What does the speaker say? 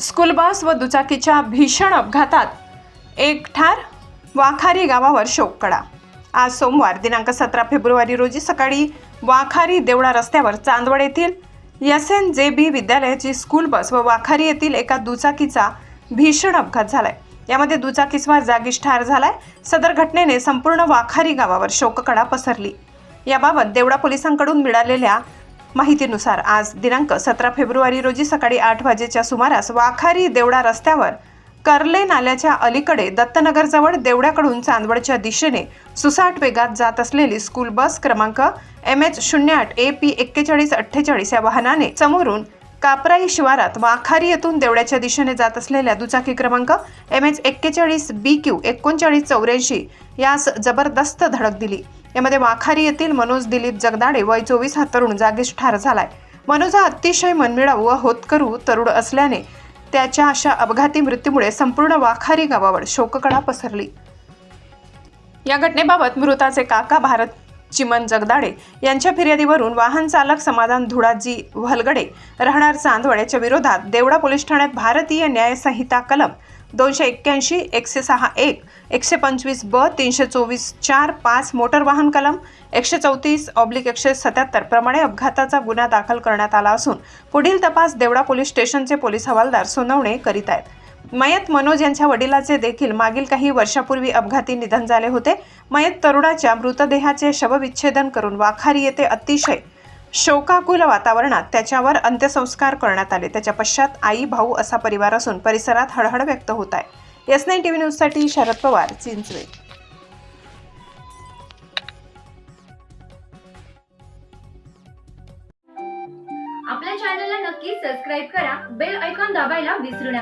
School bus व दुचाकीच्या भीषण अपघातात एक ठार वाखारी गावावर शोककडा आज सोमवार दिनांक सतरा फेब्रुवारी रोजी सकाळी वाखारी देवळा रस्त्यावर चांदवड येथील एस एन जे बी विद्यालयाची स्कूल बस व वाखारी येथील एका दुचाकीचा भीषण अपघात झालाय. यामध्ये दुचाकीस्वार जागीच ठार झालाय. सदर घटनेने संपूर्ण वाखारी गावावर शोककडा पसरली. याबाबत देवळा पोलिसांकडून मिळालेल्या माहितीनुसार आज दिनांक सतरा फेब्रुवारी रोजी सकाळी आठ वाजेच्या सुमारास वाखारी देवडा रस्त्यावर कर्ले नाल्याच्या अलीकडे दत्तनगरजवळ देवड्याकडून चांदवडच्या दिशेने सुसाट वेगात जात असलेली स्कूल बस क्रमांक एम एच शून्य आठ ए पी एक्केचाळीस अठ्ठेचाळीस या वाहनाने समोरून कापराई शिवारात वाखारी येथून देवड्याच्या दिशेने जात असलेल्या दुचाकी क्रमांक एम एच एक्केचाळीस बी क्यू एकोणचाळीस चौऱ्याऐंशी यास जबरदस्त धडक दिली. यामध्ये वाखारी येथील मनोज दिलीप जगदाडे वय चोवीस हा तरुण जागीच ठार झालाय. मनोज हा अतिशय मनमिळाऊ व होतकरू तरुण असल्याने त्याच्या अशा अपघाती मृत्यूमुळे संपूर्ण वाखारी गावावर शोककळा पसरली. या घटनेबाबत मृताचे काका भारत चिमन जगदाडे यांच्या फिर्यादीवरून वाहन चालक समाधान धुडाजी व्हलगडे राहणार चांदवड याच्या विरोधात देवडा पोलीस ठाण्यात भारतीय न्याय संहिता कलम दोनशे एक्क्याऐंशी एकशे सहा एक एकशे पंचवीस ब तीनशे चोवीस चार पाच मोटर वाहन कलम एकशे चौतीस ऑब्लिक एकशे सत्याहत्तर प्रमाणे अपघाताचा गुन्हा दाखल करण्यात आला असून पुढील तपास देवडा पोलीस स्टेशनचे पोलीस हवालदार सोनवणे करीत आहेत. मयत मनोज यांच्या वडिलाचे देखील मागील काही वर्षापूर्वी अपघाती निधन झाले होते. मयत तरुणाच्या मृतदेहाचे शवविच्छेदन करून वाखारी येथे अतिशय शोकाकुल वातावरणात त्याच्यावर अंत्यसंस्कार करण्यात आले. त्याच्या पश्चात आई भाऊ असा परिवार असून परिसरात हळहळ व्यक्त होत आहे. एस नाईन टी व्ही न्यूजसाठी शरद पवार चिंचवे. आपल्या चॅनलला नक्की सबस्क्राईब करा. बेल ऐकॉन दाबायला विसरू नका.